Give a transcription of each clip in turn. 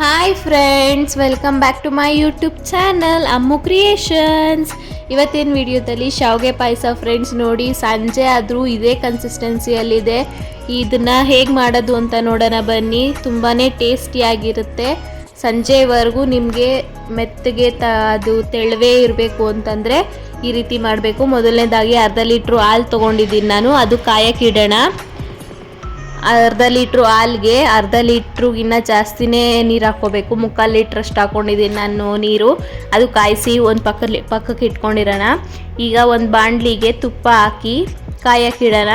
Hi friends welcome back to my YouTube channel Ammu creations ಇವತ್ತಿನ ವಿಡಿಯೋದಲ್ಲಿ ಶಾವಿಗೆ ಪಾಯಸ friends ನೋಡಿ ಸಂಜೆ ಆದರೂ ಇದೇ ಕನ್ಸಿಸ್ಟೆನ್ಸಿಯಲ್ಲಿದೆ ಇದನ್ನು ಹೇಗೆ ಮಾಡೋದು ಅಂತ ನೋಡೋಣ ಬನ್ನಿ. ತುಂಬಾ ಟೇಸ್ಟಿಯಾಗಿರುತ್ತೆ ಸಂಜೆವರೆಗೂ ನಿಮಗೆ ಮೆತ್ತಗೆ ತ ಅದು ತೆಳುವೇ ಇರಬೇಕು ಅಂತಂದರೆ ಈ ರೀತಿ ಮಾಡಬೇಕು. ಮೊದಲನೇದಾಗಿ ಅರ್ಧ ಲೀಟ್ರು ಹಾಲು ತೊಗೊಂಡಿದ್ದೀನಿ ನಾನು. ಅದು ಕಾಯಕ್ಕಿಡೋಣ ಅರ್ಧ ಲೀಟ್ರು ಹಾಲ್ಗೆ, ಅರ್ಧ ಲೀಟ್ರುಗಿನ್ನ ಜಾಸ್ತಿನೇ ನೀರು ಹಾಕ್ಕೋಬೇಕು. ಮುಕ್ಕಾಲು ಲೀಟ್ರಷ್ಟು ಹಾಕ್ಕೊಂಡಿದ್ದೀನಿ ನಾನು ನೀರು. ಅದು ಕಾಯಿಸಿ ಒಂದು ಪಕ್ಕದಲ್ಲಿ ಪಕ್ಕಕ್ಕೆ ಇಟ್ಕೊಂಡಿರೋಣ. ಈಗ ಒಂದು ಬಾಣಲಿಗೆ ತುಪ್ಪ ಹಾಕಿ ಕಾಯಕ್ಕಿಡೋಣ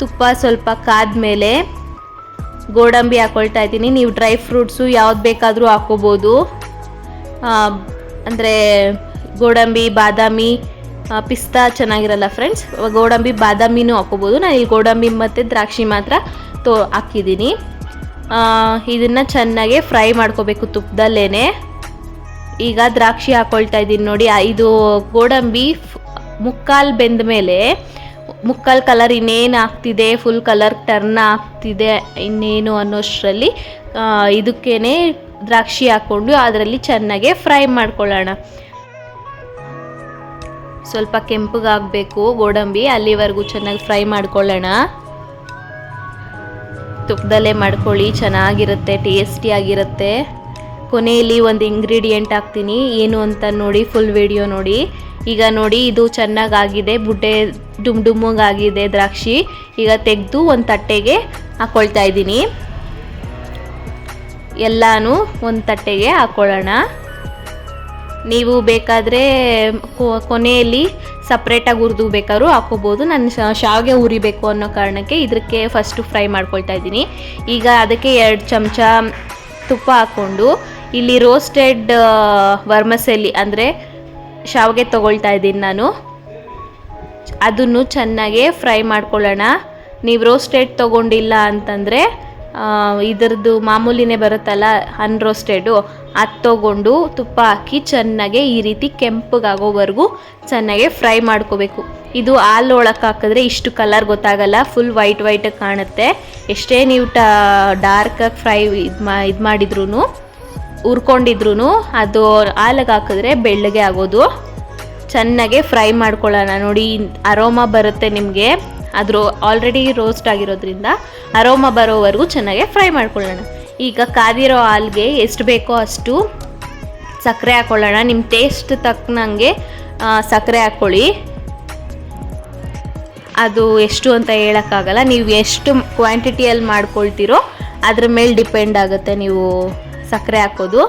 ತುಪ್ಪ ಸ್ವಲ್ಪ ಕಾದ್ಮೇಲೆ ಗೋಡಂಬಿ ಹಾಕ್ಕೊಳ್ತಾ ಇದ್ದೀನಿ. ನೀವು ಡ್ರೈ ಫ್ರೂಟ್ಸು ಯಾವ್ದು ಬೇಕಾದರೂ ಹಾಕ್ಕೋಬೋದು. ಅಂದರೆ ಗೋಡಂಬಿ, ಬಾದಾಮಿ ಪಿಸ್ತಾ ಚೆನ್ನಾಗಿರಲ್ಲ ಫ್ರೆಂಡ್ಸ್ ಗೋಡಂಬಿ, ಬಾದಾಮಿನೂ ಹಾಕೋಬೋದು ನಾನು ಇಲ್ಲಿ ಗೋಡಂಬಿ ಮತ್ತು ದ್ರಾಕ್ಷಿ ಮಾತ್ರ ತೋ, ಹಾಕಿದ್ದೀನಿ. ಇದನ್ನು ಚೆನ್ನಾಗೆ ಫ್ರೈ ಮಾಡ್ಕೋಬೇಕು ತುಪ್ಪದಲ್ಲೇ ಈಗ ದ್ರಾಕ್ಷಿ ಹಾಕ್ಕೊಳ್ತಾ ಇದ್ದೀನಿ ನೋಡಿ. ಇದು ಗೋಡಂಬಿ ಮುಕ್ಕಾಲು ಬೆಂದ ಮೇಲೆ, ಮುಕ್ಕಾಲು ಕಲರ್ ಇನ್ನೇನು ಆಗ್ತಿದೆ ಫುಲ್ ಕಲರ್ ಟರ್ನ್ ಆಗ್ತಿದೆ ಇನ್ನೇನು ಅನ್ನೋಷ್ಟರಲ್ಲಿ ಇದಕ್ಕೇ ದ್ರಾಕ್ಷಿ ಹಾಕ್ಕೊಂಡು ಅದರಲ್ಲಿ ಚೆನ್ನಾಗೆ ಫ್ರೈ ಮಾಡ್ಕೊಳ್ಳೋಣ. ಸ್ವಲ್ಪ ಕೆಂಪಗಾಗಬೇಕು, ಗೋಡಂಬಿ, ಅಲ್ಲಿವರೆಗೂ ಚೆನ್ನಾಗಿ ಫ್ರೈ ಮಾಡ್ಕೊಳ್ಳೋಣ. ತುಪ್ಪದಲ್ಲೇ ಮಾಡ್ಕೊಳ್ಳಿ, ಚೆನ್ನಾಗಿರುತ್ತೆ ಟೇಸ್ಟಿಯಾಗಿರುತ್ತೆ ಕೊನೆಯಲ್ಲಿ ಒಂದು ಇಂಗ್ರೀಡಿಯೆಂಟ್ ಹಾಕ್ತೀನಿ, ಏನು ಅಂತ ನೋಡಿ ಫುಲ್ ವಿಡಿಯೋ ನೋಡಿ. ಈಗ ನೋಡಿ, ಇದು ಚೆನ್ನಾಗಾಗಿದೆ, ಬುಡ್ಡೆ ಡುಮ್ ಡುಮ್ಮಗಾಗಿದೆ ದ್ರಾಕ್ಷಿ. ಈಗ ತೆಗೆದು ಒಂದು ತಟ್ಟೆಗೆ ಹಾಕ್ಕೊಳ್ತಾ ಇದ್ದೀನಿ. ಎಲ್ಲಾನು ಒಂದು ತಟ್ಟೆಗೆ ಹಾಕ್ಕೊಳ್ಳೋಣ ನೀವು ಬೇಕಾದರೆ ಕೊನೆಯಲ್ಲಿ ಸಪ್ರೇಟಾಗಿ ಹುರಿದು ಬೇಕಾದ್ರೂ ಹಾಕೋಬೋದು ನಾನು ಶಾವಿಗೆ ಹುರಿಬೇಕು ಅನ್ನೋ ಕಾರಣಕ್ಕೆ ಇದಕ್ಕೆ ಫಸ್ಟು ಫ್ರೈ ಮಾಡ್ಕೊಳ್ತಾ ಇದ್ದೀನಿ. ಈಗ ಅದಕ್ಕೆ ಎರಡು ಚಮಚ ತುಪ್ಪ ಹಾಕ್ಕೊಂಡು ಇಲ್ಲಿ ರೋಸ್ಟೆಡ್ ವರ್ಮಸೆಲಿ ಅಂದರೆ ಶಾವಿಗೆ ತೊಗೊಳ್ತಾ ಇದ್ದೀನಿ ನಾನು. ಅದನ್ನು ಚೆನ್ನಾಗೆ ಫ್ರೈ ಮಾಡ್ಕೊಳ್ಳೋಣ. ನೀವು ರೋಸ್ಟೆಡ್ ತೊಗೊಂಡಿಲ್ಲ ಅಂತಂದರೆ ಇದರದ್ದು ಮಾಮೂಲಿನೇ ಬರುತ್ತಲ್ಲ ಅನ್ರೋಸ್ಟೆಡು ಅದು ತೊಗೊಂಡು ತುಪ್ಪ ಹಾಕಿ ಚೆನ್ನಾಗೆ ಈ ರೀತಿ ಕೆಂಪಗಾಗೋವರೆಗೂ ಚೆನ್ನಾಗೆ ಫ್ರೈ ಮಾಡ್ಕೋಬೇಕು. ಇದು ಹಾಲು ಒಳಕ್ಕೆ ಹಾಕಿದ್ರೆ ಇಷ್ಟು ಕಲರ್ ಗೊತ್ತಾಗಲ್ಲ ಫುಲ್ ವೈಟ್ ವೈಟಾಗಿ ಕಾಣುತ್ತೆ. ಎಷ್ಟೇ ನೀವು ಟ ಡಾರ್ಕಾಗಿ ಫ್ರೈ ಇದು ಮಾ, ಇದು ಮಾಡಿದ್ರೂ ಹುರ್ಕೊಂಡಿದ್ರು ಅದು ಹಾಲಿಗೆ ಹಾಕಿದ್ರೆ ಬೆಳ್ಳಗೆ ಆಗೋದು. ಚೆನ್ನಾಗೆ ಫ್ರೈ ಮಾಡ್ಕೊಳ್ಳೋಣ. ನೋಡಿ, ಅರೋಮ ಬರುತ್ತೆ ನಿಮಗೆ. ಅದ್ರ ಆಲ್ರೆಡಿ ರೋಸ್ಟ್ ಆಗಿರೋದ್ರಿಂದ ಅರೋಮ ಬರೋವರೆಗೂ ಚೆನ್ನಾಗೆ ಫ್ರೈ ಮಾಡ್ಕೊಳ್ಳೋಣ. ಈಗ ಕಾದಿರೋ ಹಾಲ್ಗೆ ಎಷ್ಟು ಬೇಕೋ ಅಷ್ಟು ಸಕ್ಕರೆ ಹಾಕ್ಕೊಳ್ಳೋಣ ನಿಮ್ಮ ಟೇಸ್ಟ್ ತಕ್ಕನಂಗೆ ಸಕ್ಕರೆ ಹಾಕ್ಕೊಳ್ಳಿ ಅದು ಎಷ್ಟು ಅಂತ ಹೇಳೋಕ್ಕಾಗಲ್ಲ. ನೀವು ಎಷ್ಟು ಕ್ವಾಂಟಿಟಿಯಲ್ಲಿ ಮಾಡ್ಕೊಳ್ತೀರೋ ಅದ್ರ ಮೇಲೆ ಡಿಪೆಂಡ್ ಆಗುತ್ತೆ ನೀವು ಸಕ್ಕರೆ ಹಾಕೋದು.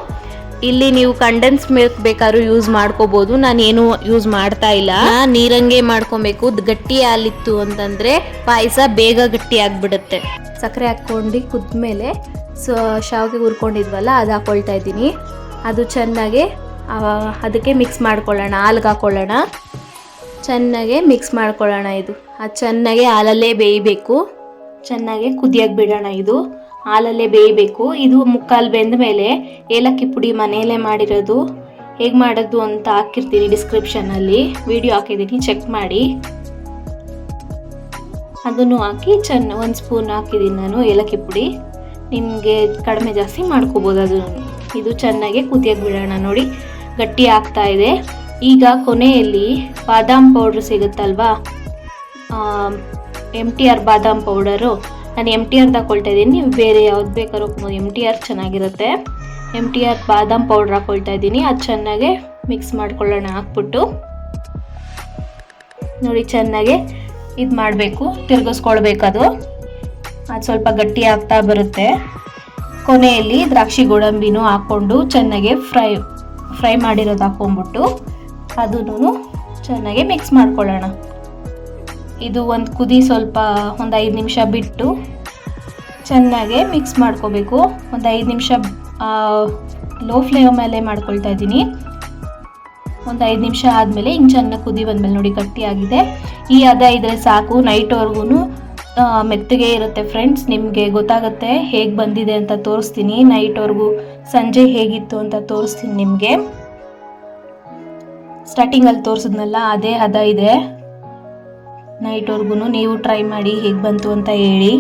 ಇಲ್ಲಿ ನೀವು ಕಂಡೆನ್ಸ್ ಮಿಲ್ಕ್ ಬೇಕಾದ್ರೂ ಯೂಸ್ ಮಾಡ್ಕೋಬೋದು. ನಾನು ಏನು ಯೂಸ್ ಮಾಡ್ತಾ ಇಲ್ಲ. ನೀರಂಗೆ ಮಾಡ್ಕೊಬೇಕು. ಗಟ್ಟಿ ಹಾಲಿತ್ತು ಅಂತಂದರೆ ಪಾಯಸ ಬೇಗ ಗಟ್ಟಿ ಆಗಿಬಿಡುತ್ತೆ. ಸಕ್ಕರೆ ಹಾಕ್ಕೊಂಡು ಕುದ್ಮೇಲೆ ಸೊ, ಶಾವಿಗೆ ಹುರ್ಕೊಂಡಿದ್ವಲ್ಲ, ಅದು ಹಾಕ್ಕೊಳ್ತಾ ಇದ್ದೀನಿ. ಅದು ಚೆನ್ನಾಗಿ ಅದಕ್ಕೆ ಮಿಕ್ಸ್ ಮಾಡ್ಕೊಳ್ಳೋಣ, ಹಾಲ್ಗೆ ಹಾಕ್ಕೊಳ್ಳೋಣ ಚೆನ್ನಾಗೆ ಮಿಕ್ಸ್ ಮಾಡ್ಕೊಳ್ಳೋಣ ಇದು. ಅದು ಚೆನ್ನಾಗೆ ಹಾಲಲ್ಲೇ ಬೇಯಬೇಕು. ಚೆನ್ನಾಗೆ ಕುದಿಯಕ್ಕೆ ಬಿಡೋಣ ಇದು. ಹಾಲಲ್ಲೇ ಬೇಯಬೇಕು. ಇದು ಮುಕ್ಕಾಲು ಬೆಂದ ಮೇಲೆ ಏಲಕ್ಕಿ ಪುಡಿ ಮನೆಯಲ್ಲೇ ಮಾಡಿರೋದು. ಹೇಗೆ ಮಾಡೋದು ಅಂತ ಹಾಕಿರ್ತೀನಿ ಡಿಸ್ಕ್ರಿಪ್ಷನಲ್ಲಿ ವಿಡಿಯೋ ಹಾಕಿದ್ದೀನಿ ಚೆಕ್ ಮಾಡಿ. ಅದನ್ನು ಹಾಕಿ, ಚೆನ್ನ, ಒಂದು ಸ್ಪೂನ್ ಹಾಕಿದ್ದೀನಿ ನಾನು ಏಲಕ್ಕಿ ಪುಡಿ. ನಿಮಗೆ ಕಡಿಮೆ ಜಾಸ್ತಿ ಮಾಡ್ಕೋಬೋದು ಅದನ್ನು ಇದು ಚೆನ್ನಾಗಿ ಕುದಿಯೋಕ್ಕೆ ಬಿಡೋಣ ನೋಡಿ. ಗಟ್ಟಿ ಆಗ್ತಾ ಇದೆ. ಈಗ ಕೊನೆಯಲ್ಲಿ ಬಾದಾಮ್ ಪೌಡ್ರ್ ಸಿಗುತ್ತಲ್ವಾ? ಎಂ ಟಿ ಆರ್ ಬಾದಾಮ್ ಪೌಡರು. ನಾನು ಎಂ ಟಿ ಆರ್ ತಗೊಳ್ತಾ ಇದ್ದೀನಿ. ನೀವು ಬೇರೆ ಯಾವ್ದು ಬೇಕಾದ್ರೂ ಎಂ ಟಿ ಆರ್ ಚೆನ್ನಾಗಿರುತ್ತೆ. ಎಂ ಟಿ ಆರ್ ಬಾದಾಮ್ ಪೌಡ್ರ್ ಹಾಕ್ಕೊಳ್ತಾ ಇದ್ದೀನಿ. ಅದು ಚೆನ್ನಾಗೆ ಮಿಕ್ಸ್ ಮಾಡ್ಕೊಳ್ಳೋಣ ಹಾಕ್ಬಿಟ್ಟು. ನೋಡಿ, ಚೆನ್ನಾಗೆ ಇದು ಮಾಡಬೇಕು. ತಿರ್ಗಿಸ್ಕೊಳ್ಬೇಕು ಅದು ಸ್ವಲ್ಪ ಗಟ್ಟಿ ಆಗ್ತಾ ಬರುತ್ತೆ. ಕೊನೆಯಲ್ಲಿ ದ್ರಾಕ್ಷಿ ಗೋಡಂಬಿನೂ ಹಾಕ್ಕೊಂಡು ಚೆನ್ನಾಗಿ ಫ್ರೈ ಫ್ರೈ ಮಾಡಿರೋದು ಹಾಕ್ಕೊಂಬಿಟ್ಟು ಅದನ್ನು ಚೆನ್ನಾಗಿ ಮಿಕ್ಸ್ ಮಾಡ್ಕೊಳ್ಳೋಣ. ಇದು ಒಂದು ಕುದಿ ಸ್ವಲ್ಪ ಒಂದು ಐದು ನಿಮಿಷ ಬಿಟ್ಟು ಚೆನ್ನಾಗೆ ಮಿಕ್ಸ್ ಮಾಡ್ಕೋಬೇಕು. ಒಂದು ಐದು ನಿಮಿಷ ಲೋ ಫ್ಲೇಮ್ ಮೇಲೆ ಮಾಡ್ಕೊಳ್ತಾ ಇದ್ದೀನಿ. ಒಂದು ಐದು ನಿಮಿಷ ಆದಮೇಲೆ ಹಿಂಗೆ ಚೆನ್ನಾಗಿ ಕುದಿ ಬಂದಮೇಲೆ ನೋಡಿ ಗಟ್ಟಿಯಾಗಿದೆ ಈ ಅದ ಇದ್ರೆ ಸಾಕು ನೈಟ್ವರೆಗೂ ಮೆತ್ತಗೆ ಇರುತ್ತೆ ಫ್ರೆಂಡ್ಸ್ ನಿಮಗೆ ಗೊತ್ತಾಗುತ್ತೆ ಹೇಗೆ ಬಂದಿದೆ ಅಂತ ತೋರಿಸ್ತೀನಿ. ನೈಟ್ವರೆಗೂ ಸಂಜೆ ಹೇಗಿತ್ತು ಅಂತ ತೋರಿಸ್ತೀನಿ ನಿಮಗೆ. ಸ್ಟಾರ್ಟಿಂಗಲ್ಲಿ ತೋರಿಸಿದ್ನಲ್ಲ, ಅದೇ ಹದ ಇದೆ. ನೈಟ್ವರೆಗೂ ನೀವು ಟ್ರೈ ಮಾಡಿ ಹೇಗೆ ಬಂತು ಅಂತ ಹೇಳಿ.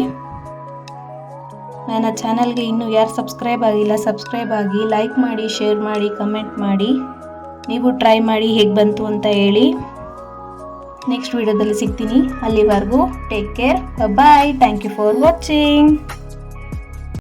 ನನ್ನ ಚಾನಲ್ಗೆ ಇನ್ನೂ ಯಾರು ಸಬ್ಸ್ಕ್ರೈಬ್ ಆಗಿಲ್ಲ ಸಬ್ಸ್ಕ್ರೈಬ್ ಆಗಿ ಲೈಕ್ ಮಾಡಿ ಶೇರ್ ಮಾಡಿ ಕಮೆಂಟ್ ಮಾಡಿ. ನೀವು ಟ್ರೈ ಮಾಡಿ ಹೇಗೆ ಬಂತು ಅಂತ ಹೇಳಿ. ನೆಕ್ಸ್ಟ್ ವಿಡಿಯೋದಲ್ಲಿ ಸಿಗ್ತೀನಿ. ಅಲ್ಲಿವರೆಗೂ take care bye thank you for watching